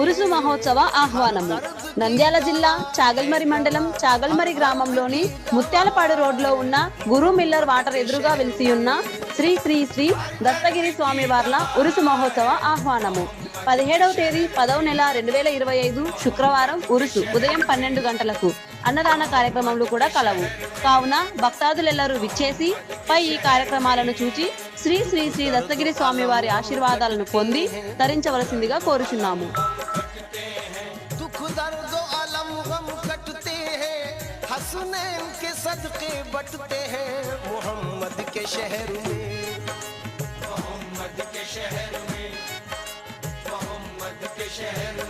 ఉరుసు మహోత్సవ ఆహ్వానము. నంద్యాల జిల్లా చాగల్మరి మండలం చాగల్మరి గ్రామంలోని ముత్యాలపాడు రోడ్లో ఉన్న గురు మిల్లర్ వాటర్ ఎదురుగా వెలిసి ఉన్న శ్రీ శ్రీ శ్రీ దత్తగిరి స్వామి వార్ల ఉరుసు మహోత్సవ ఆహ్వానము. పదిహేడవ తేదీ పదవ నెల రెండు వేల ఇరవై ఐదు శుక్రవారం ఉరుసు ఉదయం పన్నెండు గంటలకు అన్నదాన కార్యక్రమాలు కూడా కలవు. కావున భక్తాదులెల్లరూ విచ్చేసి పై ఈ కార్యక్రమాలను చూచి శ్రీ శ్రీ శ్రీ దత్తగిరి స్వామి వారి ఆశీర్వాదాలను పొంది తరించవలసిందిగా కోరుచున్నాము. दर्द अलम गम कटते हैं। हसनैन के सदके बटते हैं मोहम्मद के शहर में। मोहम्मद के शहर में, मोहम्मद के शहर